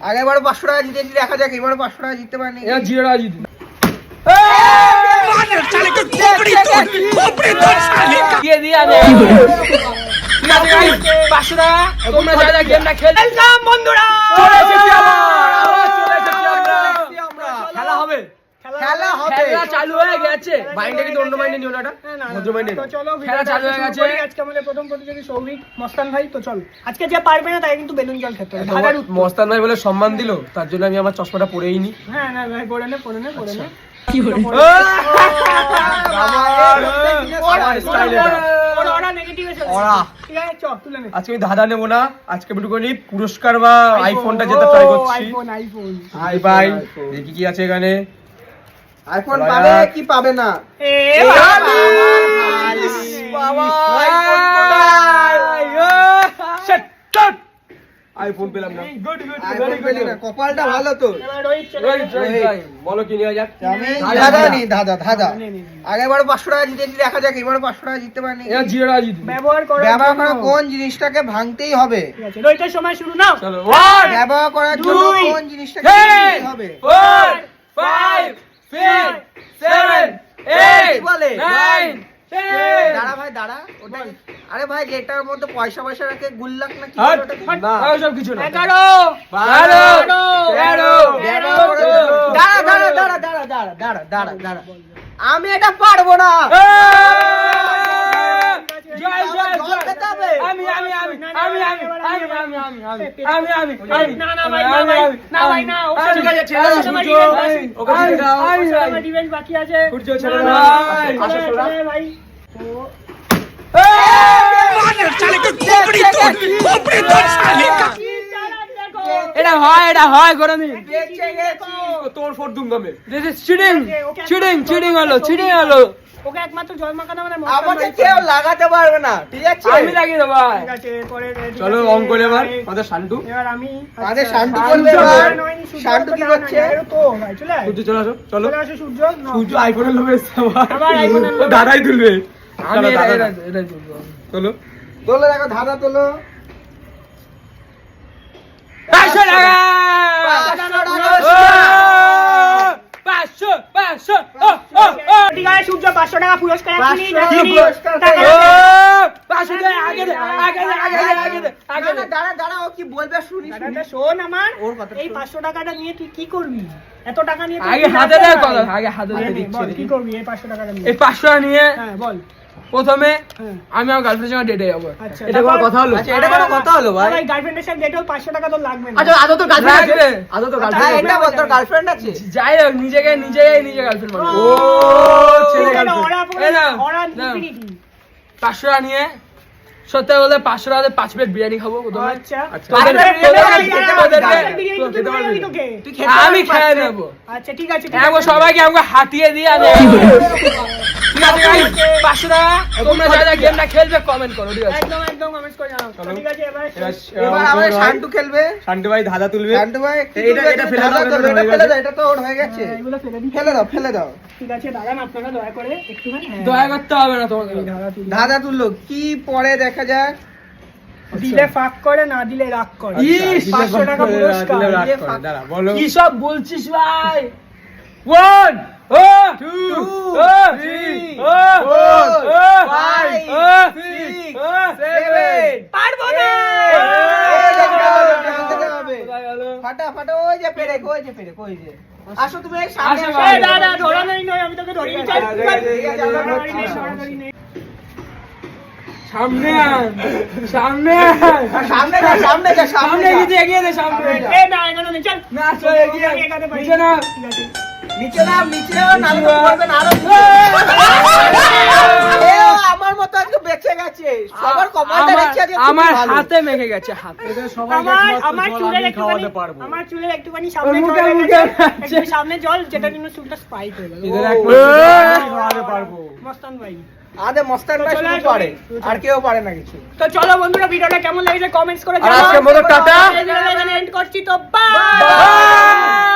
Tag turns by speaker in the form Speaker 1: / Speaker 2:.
Speaker 1: আগের বার পাঁচশো টাকা জিতে দেখা যাক এবার পাঁচশো টাকা জিততে পারেনি।
Speaker 2: জিরো টাকা জিতবে। বন্ধুরা! হবে
Speaker 1: খেলা
Speaker 2: চালু হয়ে গেছে মাইন্ডে কিন্তু অন্য মাইন্ডে নিও না এটা ভদ্র
Speaker 3: তো চলো
Speaker 2: খেলা চালু হয়ে গেছে
Speaker 3: আজকে আমাদের প্রথম প্রতিযোগী সৌভিক মস্তান ভাই তো চল আজকে যে পারবে না তাই কিন্তু বেলুন জল খেতে হবে
Speaker 2: মস্তান ভাই বলে সম্মান দিল তার জন্য আমি আমার চশমাটা পরেই নি
Speaker 3: হ্যাঁ না ভাই নে নে নে চ তুলে নে
Speaker 2: আজকে আমি ধাঁধা নেব না আজকে একটুখানি পুরস্কার বা আইফোনটা যেতে ট্রাই করছি
Speaker 3: আইফোন আইফোন
Speaker 2: হাই ভাই দেখি কি আছে এখানে
Speaker 1: আইফোন পাবে কি পাবে না?
Speaker 3: এ
Speaker 1: বাবা।
Speaker 2: আইফোন পেলাম না।
Speaker 3: গুড গুড
Speaker 1: কপালটা ভালো তো
Speaker 3: রোহিত
Speaker 2: রোহিত, রোহিত বলো কি নেওয়া যাক।
Speaker 1: দাদা নি দাদা দাদা টাকা জিতেছি দেখা যাক এবারও পাঁচশো টাকা জিততে পারিনি।
Speaker 2: এবার জিরো টাকা জিতু
Speaker 3: ব্যবহার
Speaker 1: করা কোন জিনিসটাকে ভাঙতেই হবে?
Speaker 3: রোহিতের সময় শুরু নাও।
Speaker 2: চলো
Speaker 1: ব্যবহার করার জন্য কোন জিনিসটাকে ভাঙতেই হবে
Speaker 2: four five six seven eight
Speaker 1: কি বলে?
Speaker 2: নাইন
Speaker 1: দাঁড়া ভাই দাঁড়া ওটা যেটার মধ্যে পয়সা পয়সা রাখে গুল্লাক না কি
Speaker 2: হাট।
Speaker 1: বলে ওটাকে?
Speaker 2: না ওসব কিছু না
Speaker 3: এগারো
Speaker 2: বারো তেরো
Speaker 1: ব্যবহার করার জন্য- দাঁড়া দাঁড়া দাঁড়া দাঁড়া দাঁড়া দাঁড়া দাঁড়া দাঁড়া আমি এটা পারব না।
Speaker 2: আমি আমি আমি আমি আমি আমি আমি আমি আমি আমি আমি আমি
Speaker 3: না, না, ভাই, না, ভাই, না, ভাই, না, ও
Speaker 2: আমি-
Speaker 3: ঠিক আছে, ছেড়ে
Speaker 2: আমি-
Speaker 3: দাও, সবাই
Speaker 2: সূর্য,
Speaker 3: defense আছে।
Speaker 2: ওকে ছেড়ে দাও।
Speaker 3: ওর সাথে
Speaker 2: আমি-
Speaker 3: আমার defense বাকি আছে।
Speaker 2: সূর্য ছেড়ে
Speaker 3: না,
Speaker 2: দাও।
Speaker 3: না,
Speaker 2: ভাই,
Speaker 3: চলে,
Speaker 2: এটা হয় এটা হয় গরমি তোর ফোর দুম this is cheating cheating cheating হলো চিটিং হলো।
Speaker 3: ওকে একমাত্র জল মাখানো মানে
Speaker 1: আমাকে কেউ লাগাতে পারবে না ঠিক আছে?
Speaker 2: আমি লাগিয়ে দেবো ভাই।
Speaker 3: ঠিক আছে, পরে,
Speaker 2: চলো অঙ্ক করে এবার আমাদের শান্টু।
Speaker 3: এবার আমি আচ্ছা,
Speaker 1: শান্টু
Speaker 3: শান্টু
Speaker 1: করবে। এবার। শান্টু কি করছে?
Speaker 3: ভাই, চলে আয়।
Speaker 2: সূর্য চলে আসো চলো।
Speaker 3: চলে আসো সূর্য।
Speaker 2: সূর্য আইফোনের লোভে আবার।
Speaker 3: আইফোনের
Speaker 2: দাদাই তুলবে।
Speaker 4: আমি এটা- এটা- তুলবো।
Speaker 2: চলো।
Speaker 1: তোলো দেখো ধাঁধা তোলো।
Speaker 2: পাঁচশো টাকা!
Speaker 1: পাঁচশো
Speaker 2: পাঁচশো পাঁচশো ও, ও, ও।
Speaker 3: ঠিক আছে, সূর্য পাঁচশো টাকা পুরস্কার
Speaker 1: পাঁচশো টাকা
Speaker 3: এখনই
Speaker 1: পুরস্কার
Speaker 3: টাকা
Speaker 2: ও,
Speaker 3: আছে।
Speaker 2: পাঁচশো দে, আগে আগে আগে আগে আগে
Speaker 1: না,
Speaker 2: দে।
Speaker 1: না, দাঁড়া দাঁড়া ও কি বলবে শুনি শুনি।
Speaker 3: টাকাটা শোন। আমার
Speaker 1: ওর কথাটা
Speaker 3: এই পাঁচশো টাকাটা নিয়ে তুই কি করবি? এত টাকা নিয়ে
Speaker 2: আগে হাতে দেয় কথা আগে হাতে দিয়ে
Speaker 3: নে, কি করবি এই পাঁচশো টাকাটা নিয়ে?
Speaker 2: এই পাঁচশো টাকা নিয়ে
Speaker 3: হ্যাঁ বল।
Speaker 2: প্রথমে
Speaker 3: হ্যাঁ।
Speaker 2: আমি আমার গার্লফ্রেন্ডের সঙ্গে ডেটে যাব।
Speaker 3: আচ্ছা,
Speaker 2: এটা কোনো কথা হলো?
Speaker 1: আচ্ছা এটা কোনো কথা হলো ভাই?
Speaker 3: ভাই গার্লফ্রেন্ডের সাথে ডেটেও পাঁচশো টাকা তো লাগবে না।
Speaker 2: আচ্ছা আদৌ তো গার্লফ্রেন্ড আছে। আদৌ তো
Speaker 1: হ্যাঁ
Speaker 2: গার্লফ্রেন্ড
Speaker 1: এটা বল তোর গার্লফ্রেন্ড আছে?
Speaker 2: যাই হোক নিজেকে নিজেই নিজে গার্লফ্রেন্ড মানো
Speaker 3: ও,
Speaker 2: ছেলে
Speaker 3: ওরা
Speaker 2: গার্লফ্রেন্ড। পাঁচশো টাকা নিয়ে। সত্যি বলতে পাঁচশো টাকাতে পাঁচ প্লেট বিরিয়ানি খাব
Speaker 3: আচ্ছা।
Speaker 2: আমি খেয়ে? নেব।
Speaker 3: আচ্ছা ঠিক আছে আছে।
Speaker 2: সবাইকে আমাকে হাতিয়ে দিয়ে আনে ঠিক আছে guys? তোমরা যারা গেমটা খেলবে কমেন্ট করো ঠিক আছে?
Speaker 3: একদম একদম কমেন্ট করে জানাও ঠিক আছে এবার
Speaker 1: এবার আমার শান্টু খেলবে।
Speaker 2: শান্টু ভাই ধাঁধা তুলবে।
Speaker 1: শান্টু ভাই
Speaker 2: এটা- এটা ফেলে দাও, এটা
Speaker 1: এটা ফেলে দাও। এটা তো ওর হয়ে গেছে।
Speaker 3: হ্যাঁ, এগুলো ফেলে দিই
Speaker 1: ফেলে দাও ফেলে দাও।
Speaker 3: ঠিক আছে দাঁড়ান আপনারা দয়া করে একটুখানি হ্যাঁ।
Speaker 2: দয়া করতে হবে না তোমাকে।
Speaker 3: ধাঁধা
Speaker 1: তুললো। কি পরে দেখা যাক?
Speaker 3: দিলে ফাঁক করে না দিলে রাগ করে।
Speaker 2: ইস,
Speaker 3: পাঁচশো টাকা পুরস্কার।
Speaker 2: দাঁড়া, বলো।
Speaker 4: কি সব বলছিস ভাই?
Speaker 2: One, uh, two, two uh,
Speaker 1: three,
Speaker 2: uh,
Speaker 1: four,
Speaker 2: uh,
Speaker 1: five,
Speaker 2: uh,
Speaker 1: six,
Speaker 2: uh,
Speaker 1: seven.
Speaker 3: পারব না
Speaker 1: ফাটা ফাটা ওই যে পেরে কই যে পেরে কই যে আসো তুমি সামনে
Speaker 2: আসো
Speaker 3: না না ধরা নাই নয় আমি তোকে ধরি নি
Speaker 2: সামনে সামনে
Speaker 1: সামনে যা সামনে যা সামনে
Speaker 2: এগিয়ে দে সামনে
Speaker 3: এ না এখানে চল
Speaker 2: না চল এগিয়ে এখানে না
Speaker 1: নিচে নাম নিচে নাম তো পড়বে আরও আমার মতো আজকে বেঁচে গেছে সবার কপালটা
Speaker 2: আমার-
Speaker 1: দেখছি
Speaker 2: আমার হাতে মেখে গেছে হাতে
Speaker 3: আমার আমার চুলের একটুখানি আমার চুলের একটুখানি সামনে জল
Speaker 2: মুখে
Speaker 3: গেছে। একটু সামনে জল যেটা জন্য চুলটা স্পাইক হয়ে গেল
Speaker 2: এদের
Speaker 3: ও,
Speaker 2: এক
Speaker 3: মস্তান ভাই
Speaker 1: আমাদের মস্তান ভাই শুধু পারে আর কেউ পারে না কিছু
Speaker 3: তো চলো বন্ধুরা ভিডিওটা কেমন লেগেছে কমেন্টস করে
Speaker 2: আর আজকের মতো টাটা।
Speaker 3: এন্ড করছি তো বাই!